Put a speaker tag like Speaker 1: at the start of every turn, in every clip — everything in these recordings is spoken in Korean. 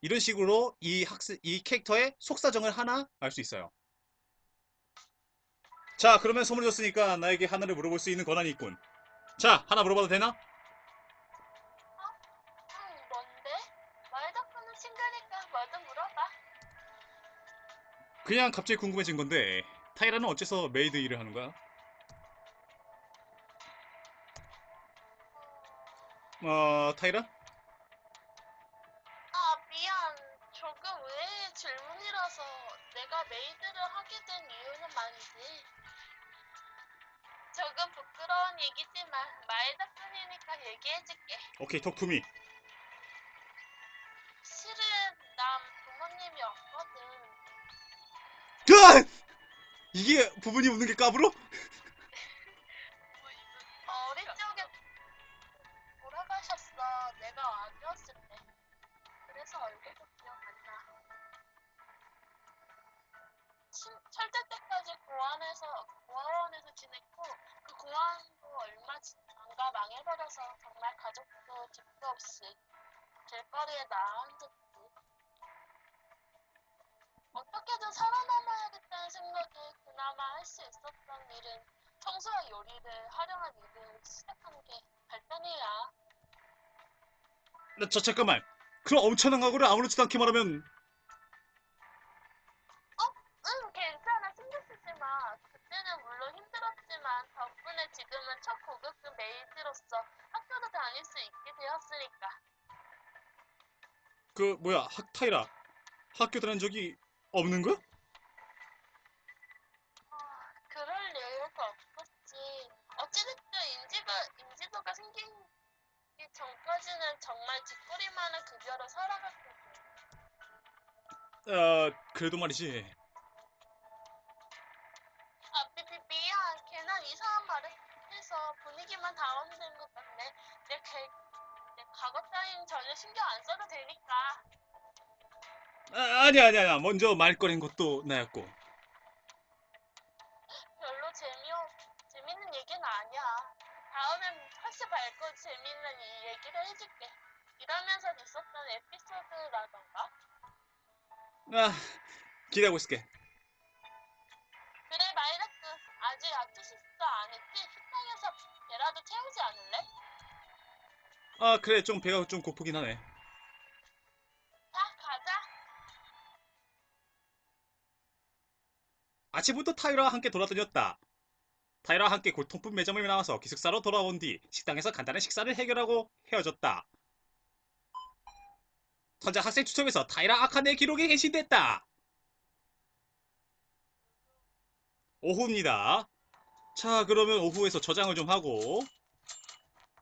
Speaker 1: 이런 식으로 이 학생 이 캐릭터의 속사정을 하나 알 수 있어요. 자, 그러면 선물 줬으니까 나에게 하나를 물어볼 수 있는 권한이 있군. 자, 하나 물어봐도 되나?
Speaker 2: 응, 뭔데? 말 덕분에 친구니까 뭐든 물어봐.
Speaker 1: 그냥 갑자기 궁금해진 건데 타이라는 어째서 메이드 일을 하는 거야? 어, 타이라?
Speaker 2: 부끄러운 얘기지만 말 덕분이니까 얘기해줄게.
Speaker 1: 오케이, 톡투미.
Speaker 2: 실은 난 부모님이 없거든.
Speaker 1: 으아! 이게 부분이 없는 게 까불어?
Speaker 2: 어떻게든 살아남아야겠다는 생각에 그나마 할 수 있었던 일은 청소와 요리를 활용한 일을 시작한 게 발단이야.
Speaker 1: 나, 저 잠깐만. 그런 엄청난 각오를 아무렇지도 않게 말하면
Speaker 2: 응, 괜찮아. 신경 쓰지 마. 그때는 물론 힘들었지만 덕분에 지금은 첫 고급급 메이드로서 학교도 다닐 수 있게 되었으니까.
Speaker 1: 그 뭐야 학 타이라 학교 다닌 적이 없는 거야?
Speaker 2: 아, 그럴 여유가 없었지. 어찌됐든 인지가, 인지도가 생기기 전까지는 정말 뒷거리만한 급여로 살아갔거든.
Speaker 1: 어 그래도 말이지.
Speaker 2: 아,
Speaker 1: 아니야 아니야 아니야. 먼저 말 꺼낸 것도 나였고.
Speaker 2: 별로 재미없, 재밌는 얘기는 아니야. 다음엔 훨씬 밝고 재밌는 이 얘기를 해줄게. 이러면서 있었던 에피소드라던가.
Speaker 1: 아 기대하고 있을게.
Speaker 2: 그래, 마이라크. 아직 아트시스도 안 했지? 식당에서 배라도 채우지 않을래?
Speaker 1: 아 그래 좀 배가 좀 고프긴 하네. 아침부터 타이라와 함께 돌아다녔다. 타이라와 함께 골통품 매점을 나와서 기숙사로 돌아온 뒤 식당에서 간단한 식사를 해결하고 헤어졌다. 선자 학생 추첨에서 타이라 아카네 기록이 게시됐다. 오후입니다. 자 그러면 오후에서 저장을 좀 하고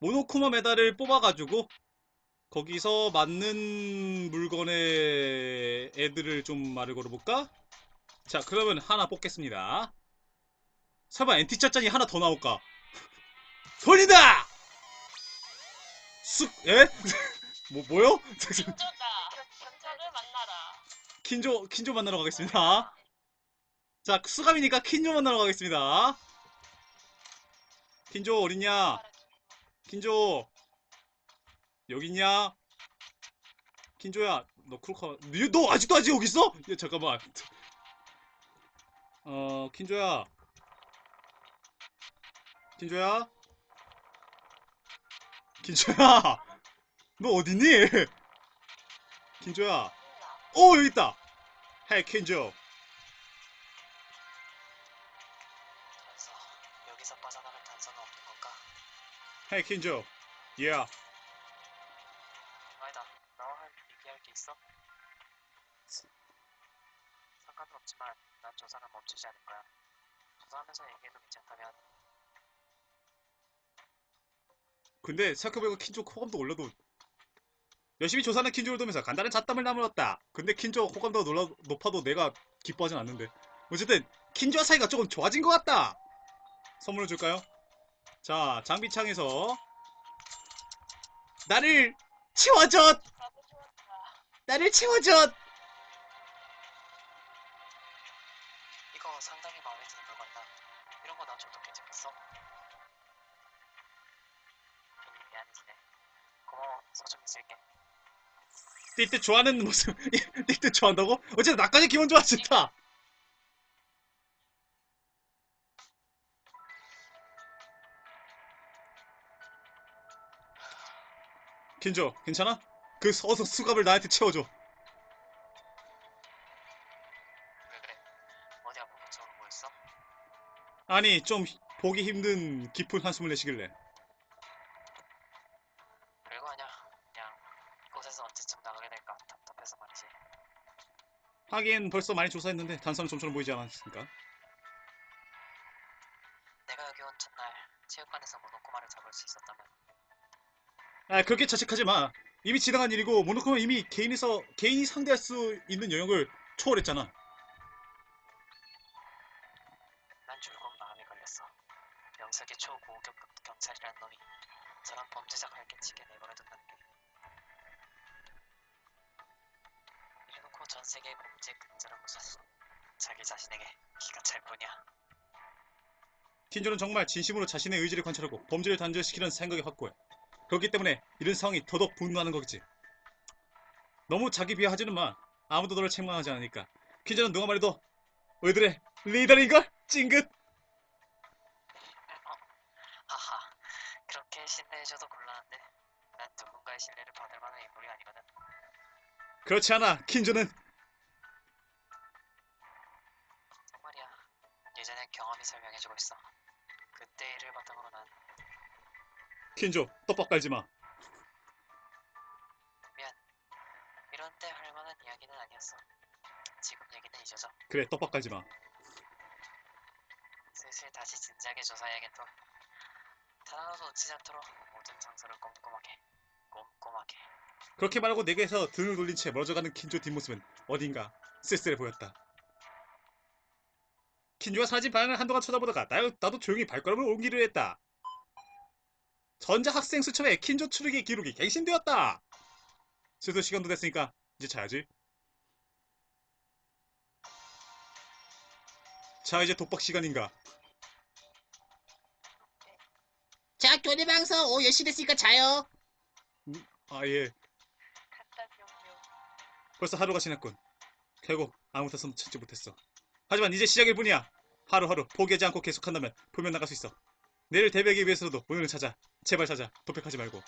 Speaker 1: 모노쿠마 메달을 뽑아가지고 거기서 맞는 물건의 애들을 좀 말을 걸어볼까? 자, 그러면 하나 뽑겠습니다. 설마 엔티 짜짠이 하나 더 나올까? 손이다! 쑥, 에? 뭐, 뭐요?
Speaker 2: 킨조다. 견자를 만나라.
Speaker 1: 킨조, 킨조 만나러 가겠습니다. 자, 수감이니까 킨조 만나러 가겠습니다. 킨조 어딨냐? 킨조 여기 있냐? 킨조야 너 크로커 너, 너 아직도 아직 여기 있어? 야 잠깐만 어 킨조야. 킨조야? 킨조야! 너 어딨니? 킨조야. 오 여기 있다! 헤이 킨조? 헤이 킨조. Yeah
Speaker 3: 조사는 멈추지 않을 거야. 조사하면서 얘기해도 괜찮다면
Speaker 1: 근데 생각해보니까 킨조 호감도 올려도 열심히 조사하는 킨조를 보면서 간단한 잡담을 나누었다. 근데 킨조 호감도가 놀라, 높아도 내가 기뻐하진 않는데 어쨌든 킨조와 사이가 조금 좋아진 것 같다. 선물을 줄까요? 자 장비창에서 나를
Speaker 2: 좋았다.
Speaker 1: 나를 치워줘! 띠띠 좋아하는 모습 띠띠 좋아한다고? 어쨌든 나까지 기분 좋아 좋다 킨조 괜찮아? 그 어서 수갑을 나한테 채워줘? 아니 좀 보기 힘든 깊은 한숨을 내쉬길래 하긴 벌써 많이 조사했는데 단서는 좀처럼 보이지 않았으니까
Speaker 3: 내가 여기 온 첫날 체육관에서 모노코마를 잡을 수 있었다면
Speaker 1: 아 그렇게 자책하지 마 이미 지나간 일이고 모노코는 이미 개인에서 개인이 상대할 수 있는 영역을 초월했잖아
Speaker 3: 난 줄곧 마음이 걸렸어. 명색의 초고급 경찰이란 놈이 저런 범죄자 갈개치게 내버려둔다는 게. 이래놓고 전 세계의 범죄 무슨 자기 자신에게 기가 찰 뿐이야.
Speaker 1: 킨조는 정말 진심으로 자신의 의지를 관찰하고 범죄를 단절시키는 생각이 확고해. 그렇기 때문에 이런 상황이 더더욱 분노하는 거겠지. 너무 자기 비하하지는 마. 아무도 너를 책망하지 않으니까. 킨조는 누가 말해도 우리들의 리더인걸? 찡긋!
Speaker 3: 하하, 그렇게 신뢰해줘도 곤란한데 난 누군가의 신뢰를 받을 만한 인물이 아니거든.
Speaker 1: 그렇지 않아. 킨조는
Speaker 3: 정말이야. 예전에 경험이 설명해주고 있어. 그때 일을 바탕으로 난
Speaker 1: 킨조 떡밥 깔지 마.
Speaker 3: 이런 때 할 만한 이야기는 아니었어. 지금 얘기는 잊어져.
Speaker 1: 그래 떡밥 깔지 마.
Speaker 3: 슬슬 다시 진지하게 조사해야겠어. 단 하나도 놓치지 않도록 모든 장소를.
Speaker 1: 그렇게 말하고 내게서 등을 돌린 채 멀어져가는 킨조 뒷모습은 어딘가 쓸쓸해 보였다. 킨조가 사라진 방향을 한동안 쳐다보다가 나, 나도 조용히 발걸음을 옮기려 했다. 전자 학생 수첩에 킨조 추르기 기록이 갱신되었다. 슬슬 시간도 됐으니까 이제 자야지. 자 이제 독박 시간인가?
Speaker 4: 자, 교대 방송 오후 10시 됐으니까 자요.
Speaker 1: 아 예. 벌써 하루가 지났군. 결국 아무 데서도 찾지 못했어. 하지만 이제 시작일 뿐이야. 하루하루 포기하지 않고 계속한다면 분명 나갈 수 있어. 내일 대비하기 위해서라도 오늘은 찾아. 제발 찾아. 도백하지 말고.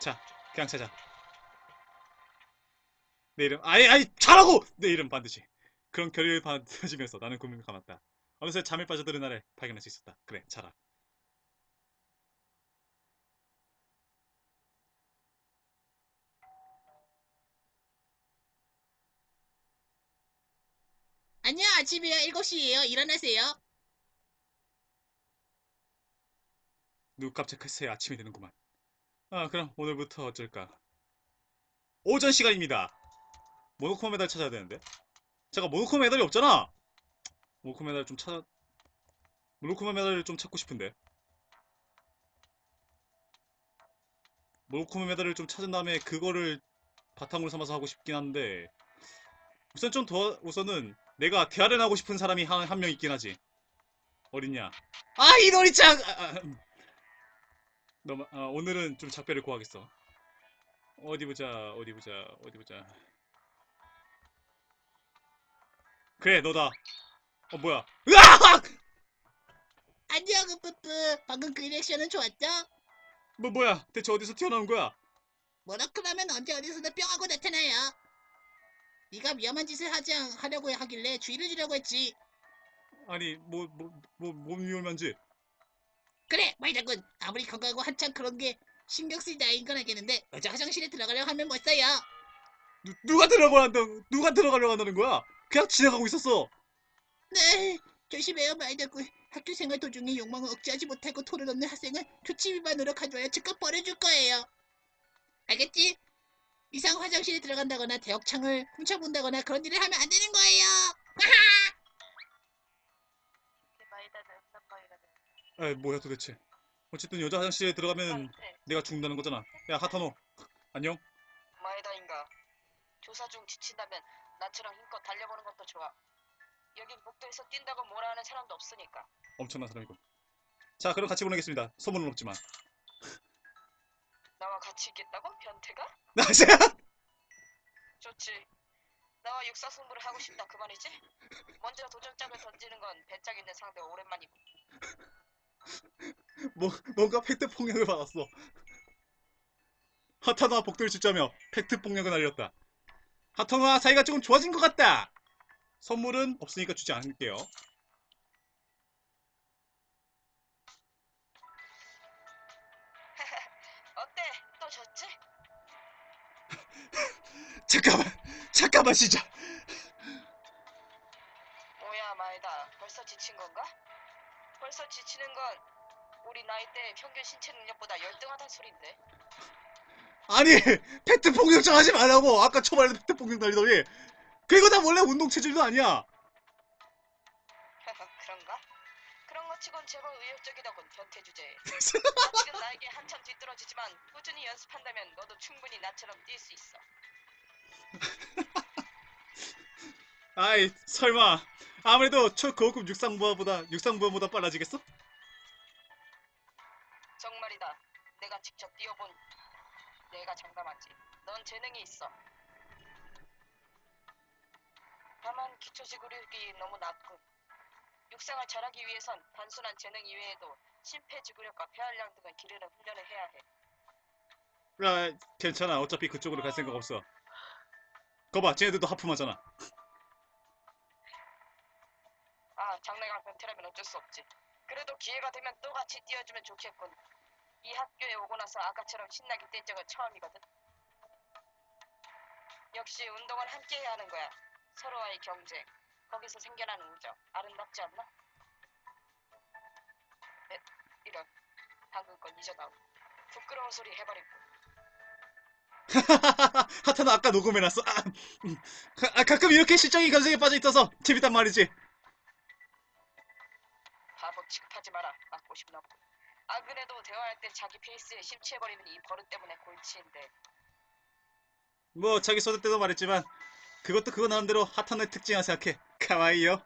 Speaker 1: 자, 그냥 찾아. 내 이름, 아이, 아이, 잘하고! 내 이름 반드시. 그런 결의를 받아지면서 나는 고민을 감았다. 어느새 잠에 빠져드는 날을 발견할 수 있었다. 그래, 자라.
Speaker 4: 안녕, 아침이에요. 7시예요. 일어나세요.
Speaker 1: 누 깜짝했어야 아침이 되는구만. 아, 그럼 오늘부터 어쩔까. 오전 시간입니다. 모노코 메달 찾아야 되는데. 잠깐, 모노코 메달이 없잖아! 모노코 메달 좀 찾아, 모노코 메달을 좀 찾고 싶은데. 모노코 메달을 좀 찾은 다음에 그거를 바탕으로 삼아서 하고 싶긴 한데. 우선 좀 더, 우선은 내가 대화를 하고 싶은 사람이 한, 한명 있긴 하지. 어딨냐. 아, 이 놀이창! 아, 아, 음. 너, 아, 오늘은 좀 작별을 구하겠어. 어디 보자, 어디 보자, 어디 보자. 그래, 너다. 어, 뭐야. 으악!
Speaker 4: 안녕, 뿌뿌. 방금 그 리액션은 좋았죠?
Speaker 1: 뭐, 뭐야. 대체 어디서 튀어나온 거야?
Speaker 4: 뭐라크라면 언제 어디서나 뿅하고 나타나요. 네가 위험한 짓을 하지 않- 하려고 하길래 주의를 주려고 했지.
Speaker 1: 아니, 뭐, 뭐, 뭐, 몸 위험한지.
Speaker 4: 그래, 마이다군. 아무리 건강하고 한참 그런 게 신경 쓰이다인건 알겠는데 어제 화장실에 들어가려고 하면 못 써요.
Speaker 1: 누, 누가 들어가려고 한다, 누가 들어가려고 한다는 거야? 그냥 지나가고 있었어.
Speaker 4: 네, 조심해요, 마이다군. 학교 생활 도중에 욕망을 억제하지 못하고 토를 얻는 학생은 조치 위반으로 가져와야 즉각 벌해줄 거예요. 알겠지? 이상 화장실에 들어간다거나 대역창을 훔쳐본다거나 그런 일을 하면 안 되는 거예요.
Speaker 2: 돼.
Speaker 1: 에, 뭐야 도대체. 어쨌든 여자 화장실에 들어가면
Speaker 2: 네.
Speaker 1: 내가 죽는다는 거잖아. 야, 하타노. 안녕?
Speaker 5: 마에다인가 조사 중 지친다면 나처럼 힘껏 달려보는 것도 좋아 여긴 복도에서 뛴다고 뭐라 하는 사람도 없으니까
Speaker 1: 엄청난 사람이군. 자, 그럼 같이 보내겠습니다. 소문은 없지만.
Speaker 5: 나와 같이 있겠다고? 변태가? 좋지. 나와 육사 승부를 하고 싶다 그 말이지? 먼저 도전장을 던지는 건 배짱 있는 상대가 오랜만이고.
Speaker 1: 뭐, 뭔가 팩트 폭력을 받았어. 하타노와 복도를 짓자며 팩트 폭력을 날렸다. 하타노와 사이가 조금 좋아진 것 같다. 선물은 없으니까 주지 않을게요. 잠깐만, 잠깐만 진짜.
Speaker 5: 뭐야 마에다 벌써 지친 건가? 벌써 지치는 건 우리 나이 때 평균 신체 능력보다 열등하다는 소린데.
Speaker 1: 아니, 팩트 폭력 좀 하지 말라고. 아까 초반에 팩트 폭력 날리더니. 그리고 나 원래 운동 체질도 아니야.
Speaker 5: 그런가? 그런 것 치곤 제법 의욕적이더군 변태 주제에. 아직은 나에게 한참 뒤떨어지지만 꾸준히 연습한다면 너도 충분히 나처럼 뛸 수 있어.
Speaker 1: 아이, 설마. 아무래도 초고급 육상부하보다, 육상부하보다 빨라지겠어?
Speaker 5: 정말이다. 내가 직접 뛰어본 내가 장담하지. 넌 재능이 있어. 다만 기초 지구력이 너무 낮군. 육상을 잘하기 위해선 단순한 재능 이외에도 심폐 지구력과 폐활량 등을 기르는 훈련을 해야 해.
Speaker 1: 야, 괜찮아. 어차피 그쪽으로 갈 생각 없어. 거봐, 쟤네들도 하품하잖아.
Speaker 5: 아, 장래가 변태라면 어쩔 수 없지. 그래도 기회가 되면 또 같이 뛰어주면 좋겠군. 이 학교에 오고 나서 아까처럼 신나게 뛴 적은 처음이거든. 역시 운동은 함께 해야 하는 거야. 서로와의 경쟁. 거기서 생겨나는 우정. 아름답지 않나? 에, 이런. 방금 건 잊어다오. 부끄러운 소리 해버리고.
Speaker 1: 하타는 아까 녹음해놨어. 아, 음. 가, 아, 가끔 이렇게 실적인 감정에 빠져있어서 재밌단 말이지.
Speaker 5: 바보 취급하지 마라. 맞고 싶나 보고. 아 그래도 대화할 때 자기 페이스에 심취해버리는 이 버릇 때문에 골치인데.
Speaker 1: 뭐 자기 소개 때도 말했지만 그것도 그거 나름대로 핫한의 특징이라 생각해. 가와이요.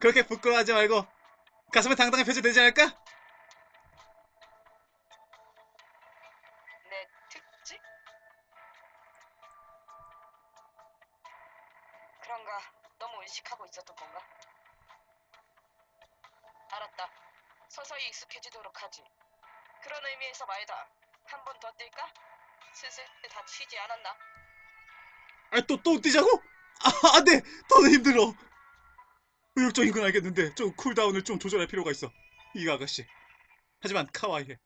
Speaker 1: 그렇게 부끄러워하지 말고 가슴에 당당한 표정 되지 않을까?
Speaker 5: 있었던 건가? 알았다. 서서히 익숙해지도록 하지. 그런 의미에서 말이다. 한 번 더 뛸까? 슬슬 다 튀지 않았나?
Speaker 1: 아, 또, 또 뛰자고? 아, 안 돼! 더는 힘들어. 의욕적인 건 알겠는데, 좀 쿨다운을 좀 조절할 필요가 있어. 이 아가씨. 하지만 카와이해.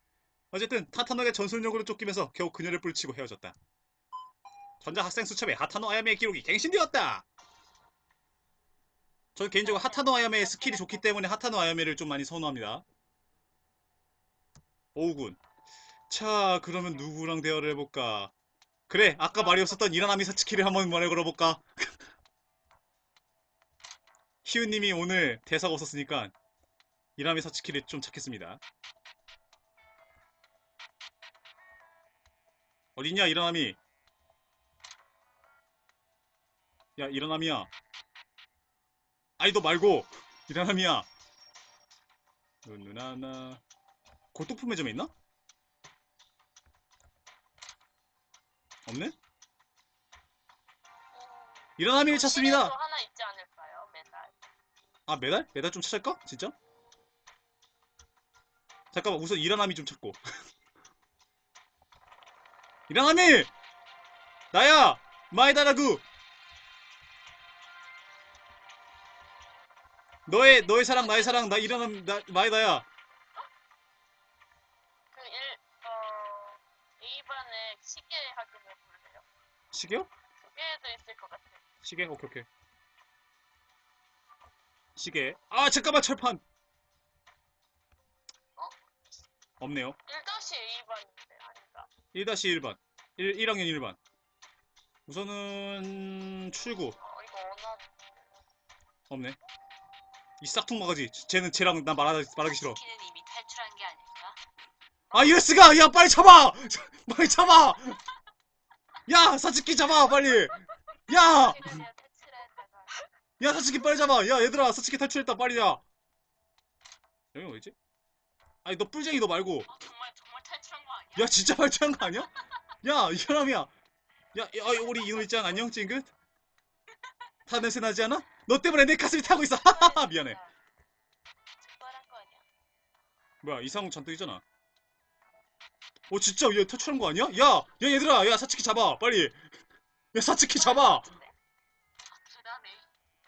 Speaker 1: 어쨌든, 타타노의 전술력으로 쫓기면서 겨우 그녀를 뿌리치고 헤어졌다. 전자 학생 수첩에 하타노 아야메의 기록이 갱신되었다! 전 개인적으로 하타노 아야메의 스킬이 좋기 때문에 하타노 아야메를 좀 많이 선호합니다. 오우군. 자, 그러면 누구랑 대화를 해볼까? 그래, 아까 말이 없었던 이라나미 사츠키를 한번 말해 걸어볼까? 희우님이 오늘 대사가 없었으니까 이라나미 사츠키를 좀 찾겠습니다. 어딨냐, 이라나미? 야, 이라나미야. 아니, 너 말고! 이라나미야. 누나나. 고토품 매점에 있나? 없네? 이라나미를 찾습니다.
Speaker 2: 시계도 하나 있지 않을까요? 매달.
Speaker 1: 아 메달? 메달 좀 찾을까? 진짜? 잠깐만 우선 이라나미 좀 찾고 이라나미! 나야! 마이다라구! 너의 너의 사랑 나의 사랑 나 이라나미 나 마이다야
Speaker 2: 그 일, 어, A반에 시계 확인해 볼래요?
Speaker 1: 시계요?
Speaker 2: 두 개도 있을 것 같아요.
Speaker 1: 시계? 오케이 오케이 시계 아 잠깐만 철판
Speaker 2: 어?
Speaker 1: 없네요
Speaker 2: 1-A반인데 아닌가?
Speaker 1: 1-1번 1, 1학년 1반 우선은 출구
Speaker 2: 어, 이거 원화
Speaker 1: 없네 이 싹퉁 바가지. 쟤는 쟤랑 나 말하, 말하기 싫어.
Speaker 5: 키는 이미 탈출한 게 아닐까?
Speaker 1: 아 이럴수가! 야 빨리 잡아! 빨리 잡아! 야 사츠키 잡아 빨리! 야!
Speaker 2: 탈출했다가
Speaker 1: 야 사츠키 빨리 잡아! 야 얘들아 사츠키 탈출했다 빨리 야! 여기 어디지? 아니 너 뿔쟁이 너 말고.
Speaker 2: 어, 정말 정말 탈출한 거 아니야?
Speaker 1: 야 진짜 탈출한 거 아니야? 야 이 사람이야. 야, 야 우리 이노이짱 안녕 찡긋? 타 냄새 나지 않아? 너 때문에 내 가슴이 타고 있어. 하하하 미안해. 뭐야 이상욱 잔뜩이잖아. 어 진짜 얘 퇴출한 거 아니야? 야, 야 얘들아, 야 사츠키 잡아, 빨리. 야 사츠키 잡아.
Speaker 6: 아,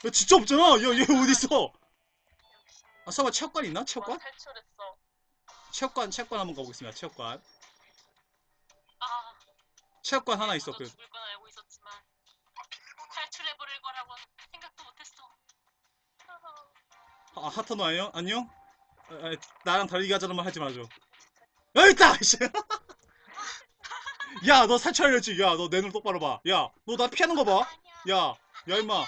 Speaker 1: 야 진짜 없잖아. 야 얘 어디 있어? 아 설마 체육관 있나?
Speaker 6: 너
Speaker 1: 체육관?
Speaker 6: 탈출했어.
Speaker 1: 체육관 체육관 한번 가보겠습니다. 체육관.
Speaker 6: 아,
Speaker 1: 체육관 하나 있어. 그
Speaker 6: 죽을 건 알고 있었지만 탈출해버릴 거라고 생각도 못했어.
Speaker 1: 아, 하타노 안녕? 안녕? 아, 아, 나랑 다르게 하자는 말 하지 말아줘. 여기 있다! 씨. 야, 너 살처하려지? 야, 너 내 눈 똑바로 봐. 야, 너 나 피하는 거 봐.
Speaker 6: 야,
Speaker 1: 야, 임마.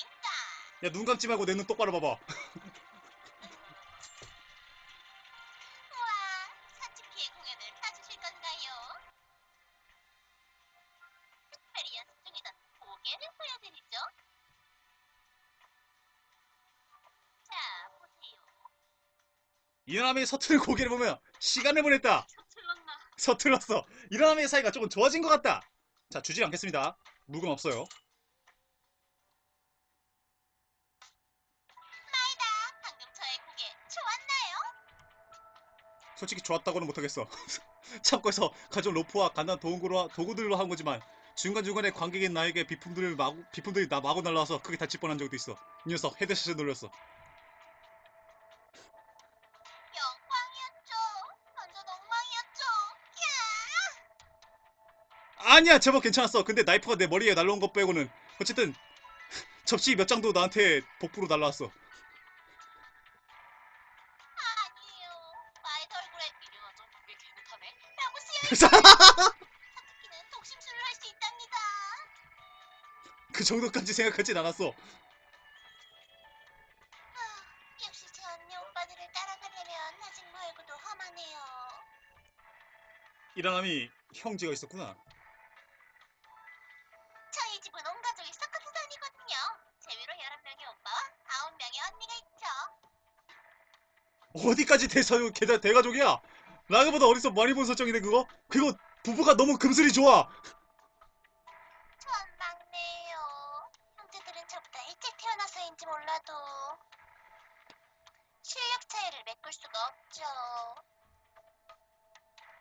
Speaker 6: 이상무입니다.
Speaker 1: 야, 눈 감지 말고 내 눈 똑바로 봐봐. 이남의 서투른 고개를 보면 시간을 보냈다.
Speaker 6: 서툴렀나?
Speaker 1: 서툴렀어. 이남의 사이가 조금 좋아진 것 같다. 자, 주지 않겠습니다. 묵은 없어요.
Speaker 6: 마이다, 방금 저의 고개 좋았나요?
Speaker 1: 솔직히 좋았다고는 못하겠어. 창고에서 가져온 로프와 간단한 도구로, 도구들로 한 거지만 중간중간에 관객인 나에게 비품들을 마구, 비품들이 나 마구 날라와서 크게 다칠 뻔한 적도 있어. 이 녀석 헤드샷을 놀렸어. 아니야 제법 괜찮았어. 근데 나이프가 내 머리에 날라온 것 빼고는 어쨌든 접시 몇 장도 나한테 복부로 날라왔어.
Speaker 6: 아니에요. 마이드 얼굴에 이래가지고 그게 개못하네. 라고 스키는 독심술을 할 수 있답니다.
Speaker 1: 그 정도까지 생각하진 않았어.
Speaker 6: 아, 역시 제 언니 오빠들을 따라가려면 아직 멀고도 험하네요.
Speaker 1: 이랑함이 형제가 있었구나. 어디까지 대서 대, 대가족이야? 라그보다 어디서 많이 본 설정인데 그거? 그리고 부부가 너무 금슬이 좋아.
Speaker 6: 전 막내예요. 형제들은 저보다 일찍 태어나서인지 몰라도 실력 차이를 메꿀 수가 없죠.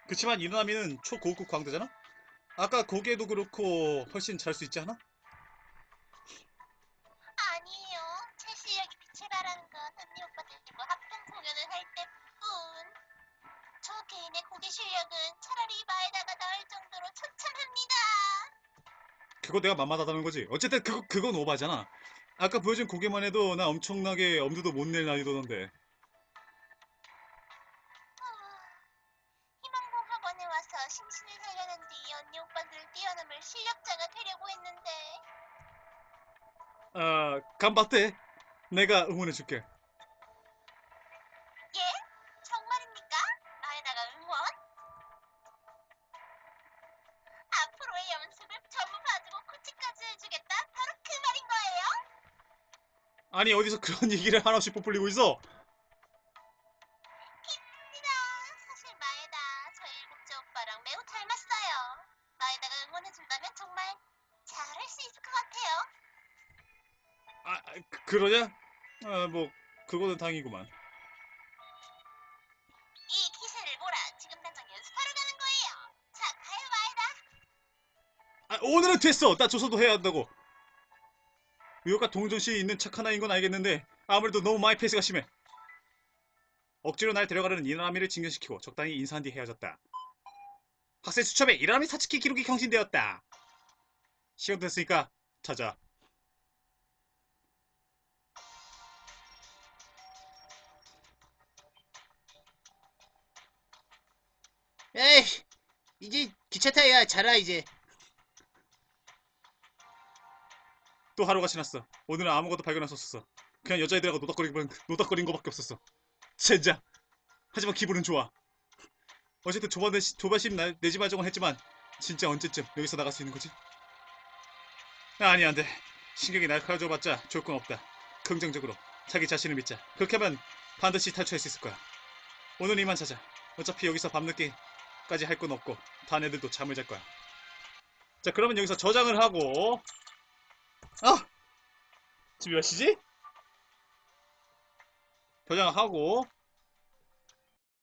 Speaker 1: 그치만 이누나미는 초고급 광대잖아? 아까 고개도 그렇고 훨씬 잘 수 있지 않아?
Speaker 6: 실력은 차라리 마에다가 나을 정도로 처참합니다.
Speaker 1: 그거 내가 만만하다는 거지. 어쨌든 그거, 그건 오바잖아. 아까 보여준 고개만 해도 나 엄청나게 엄두도 못낼 난이도던데.
Speaker 6: 아, 희망봉 학원에 와서 심신을 살려낸 뒤 언니 오빠들을 뛰어넘을 실력자가 되려고 했는데
Speaker 1: 아, 간봤대. 내가 응원해줄게. 아니 어디서 그런 얘기를 하나씩 부풀리고 있어?
Speaker 6: 입니다. 사실 마에다 저희 일곱째 오빠랑 매우 닮았어요. 마에다가 응원해준다면 정말 잘할 수 있을 것 같아요.
Speaker 1: 아, 아, 그- 그러냐? 아, 뭐 그거는 당이구만.
Speaker 6: 이 기세를 몰아 지금 당장 연습하러 가는 거예요. 자, 가요 마에다.
Speaker 1: 아, 오늘은 됐어. 나 조서도 해야 한다고. 의욕과 동정심이 있는 착 하나인 건 알겠는데 아무래도 너무 마이 페이스가 심해. 억지로 날 데려가려는 이나미를 진경시키고 적당히 인사한 뒤 헤어졌다. 학생 수첩에 이나미 사츠키 기록이 경신되었다. 시간 됐으니까 자자.
Speaker 4: 에이, 이제 기차 타야 자라 이제.
Speaker 1: 또 하루가 지났어. 오늘은 아무것도 발견할 수 없었어. 그냥 여자애들하고 노닥거리는, 노닥거린 거밖에 없었어. 젠장. 하지만 기분은 좋아. 어쨌든 조바내, 조바심 나- 내지 말자고 했지만 진짜 언제쯤 여기서 나갈 수 있는 거지? 아니 안 돼. 신경이 날카로워져봤자 좋을 건 없다. 긍정적으로 자기 자신을 믿자. 그렇게 하면 반드시 탈출할 수 있을 거야. 오늘 이만 자자. 어차피 여기서 밤늦게까지 할 건 없고 반 애들도 잠을 잘 거야. 자 그러면 여기서 저장을 하고 아 지금 몇 시지? 저장을 하고